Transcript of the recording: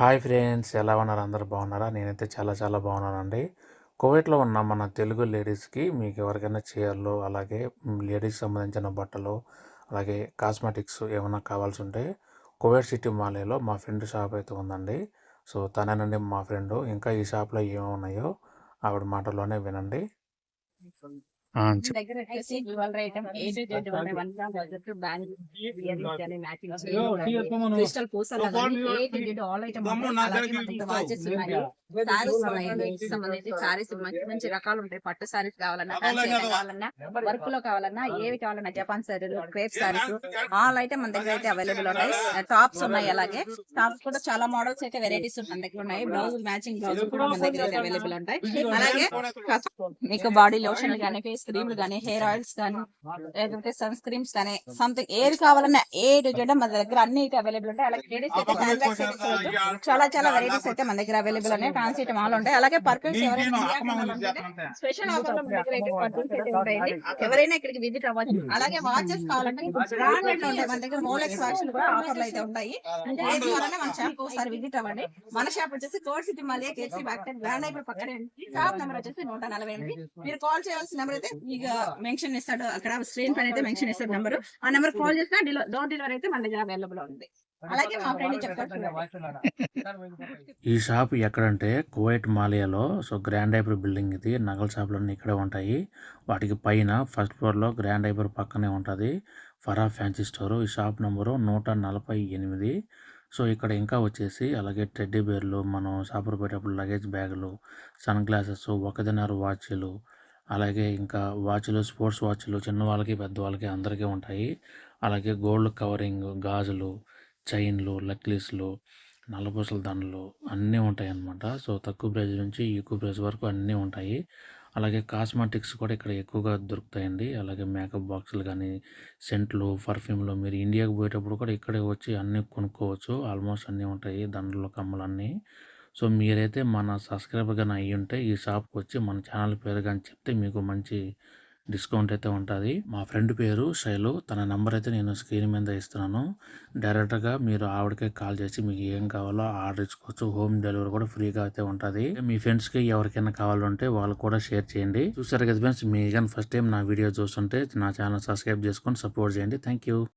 Hi friends ఎలా ఉన్నారు? అందరు బాగున్నారా? నేనైతే చాలా చాలా బాగున్నానండి. కోవిడ్లో ఉన్న మన తెలుగు లేడీస్కి మీకు ఎవరికైనా చీరలు అలాగే లేడీస్ సంబంధించిన బట్టలు అలాగే కాస్మెటిక్స్ ఏమైనా కావాల్సి ఉంటే కోవిడ్ సిటీ మాలేలో మా ఫ్రెండ్ షాప్ అయితే ఉందండి. సో తనేనండి మా ఫ్రెండ్. ఇంకా ఈ షాప్లో ఏమేమి ఉన్నాయో ఆవిడ మాటలోనే వినండి. కానీ క్రిస్టల్ పూసలు కానీ సారీస్ మంచి మంచి రకాలు ఉంటాయి. పట్టు సారీస్ కావాలన్నా కావాలన్నా వర్క్లో కావాలన్నా ఏవి కావాలన్నా జపాన్ సారీలు క్రేప్ సారీస్ ఆల్ ఐటమ్ మన దగ్గర అయితే అవైలబుల్ ఉన్నాయి టాప్స్ ఉన్నాయి అలాగే. టాప్స్ కూడా చాలా మోడల్స్ అయితే వెరైటీస్ మన దగ్గర ఉన్నాయి. బ్లౌజ్ మ్యాచింగ్ బ్లౌజ్ కూడా మన దగ్గర అయితే అవైలబుల్ ఉంటాయి. అలాగే మీకు బాడీ లోషన్ ఫేస్ క్రీమ్లు గానీ హెయిర్ ఆయిల్స్ గానీ లేదంటే సన్ స్క్రీమ్స్ కానీ సంథింగ్ ఏది కావాలన్నా ఏ టు జెడ్ మన దగ్గర అన్ని అయితే అవైలబుల్ ఉంటాయి. అలాగే లేడీస్ అయితే. చాలా చాలా వెరైటీస్ అయితే మన దగ్గర అవైలబుల్ ఉన్నాయి. ఫ్యాన్సీ ఐటమ్ ఆల్ ఉంటాయి. అలాగే పర్ఫ్యూమ్స్ ఎవరైనా స్పెషల్ ఆఫర్ మన దగ్గర అయితే పర్ఫ్యూమ్స్ అయితే ఉంటాయండి ఎవరైనా ఇక్కడికి విజిట్ అవ్వచ్చు. అలాగే వాచెస్ కావాలంటే బ్రాండెడ్ ఉంటాయి. మన దగ్గర మోలెక్స్ కూడా ఆఫర్లు అయితే ఉంటాయి. అంటే ఏది కావాలన్నా మన షాప్ ఒకసారి విజిట్ అవ్వండి. మన షాప్ వచ్చేసి code city Maliya KC back అయిపోయి పక్కనే. షాప్ నెంబర్ వచ్చేసి నూట నలభై ఎనిమిది. మీరు కాల్ చేయాల్సిన నెంబర్ అయితే మీకు మెన్షన్ ఇస్తాడు అక్కడ స్క్రీన్ పైన అయితే మెన్షన్ ఇస్తాడు నెంబర్. ఆ నెంబర్ కాల్ చేసినా డోర్ డెలివరీ అయితే మన దగ్గర అవైలబుల్ ఉంది. అలాగే మా ఫ్రెండ్ చెప్తాడు ఈ షాప్ ఎక్కడంటే కువైట్ మాలియాలో. సో గ్రాండ్ ఐబర్ బిల్డింగ్ ఇది. నగల షాపులన్నీ ఇక్కడే ఉంటాయి. వాటికి పైన ఫస్ట్ ఫ్లోర్లో గ్రాండ్ ఐబర్ పక్కనే ఉంటుంది. Farah fancy store. ఈ షాప్ నెంబరు నూట నలభై ఎనిమిది. సో ఇక్కడ ఇంకా వచ్చేసి అలాగే టెడ్డీ బేర్లు మనం షాపులు పోయేటప్పుడు లగేజ్ బ్యాగులు సన్ గ్లాసెస్ ఒకదినారు వాచ్లు అలాగే ఇంకా వాచ్లు స్పోర్ట్స్ వాచ్లు చిన్న వాళ్ళకి పెద్దవాళ్ళకి అందరికీ ఉంటాయి. అలాగే గోల్డ్ కవరింగ్ గాజులు చైన్లు నెక్లెస్లు నల్లపూసల దండలు అన్నీ ఉంటాయి అన్నమాట సో తక్కువ ప్రైస్ నుంచి ఎక్కువ ప్రైస్ వరకు అన్నీ ఉంటాయి. అలాగే కాస్మెటిక్స్ కూడా ఇక్కడ ఎక్కువగా దొరుకుతాయండి. అలాగే మేకప్ బాక్సులు కానీ సెంట్లు పర్ఫ్యూమ్లు మీరు ఇండియాకి పోయేటప్పుడు కూడా ఇక్కడే వచ్చి అన్నీ కొనుక్కోవచ్చు. ఆల్మోస్ట్ అన్నీ ఉంటాయి దండలు కమ్మలు అన్నీ. సో మీరైతే మన సబ్స్క్రైబర్ కానీ అయ్యి ఉంటే ఈ షాప్కి వచ్చి మన ఛానల్ పేరు కానీ చెప్తే మీకు మంచి డిస్కౌంట్ అయితే ఉంటుంది. మా ఫ్రెండ్ పేరు శైలు. తన నెంబర్ అయితే నేను స్క్రీన్ మీద ఇస్తున్నాను. డైరెక్ట్గా మీరు ఆవిడకే కాల్ చేసి మీకు ఏం కావాలో ఆర్డర్ ఇచ్చుకోవచ్చు. హోమ్ డెలివరీ కూడా ఫ్రీగా అయితే ఉంటుంది. మీ ఫ్రెండ్స్కి ఎవరికైనా కావాలంటే వాళ్ళు కూడా షేర్ చేయండి. చూసారు కదా ఫ్రెండ్స్ మీ కానీ ఫస్ట్ టైం నా వీడియో చూస్తుంటే నా ఛానల్ సబ్స్క్రైబ్ చేసుకొని సపోర్ట్ చేయండి. Thank you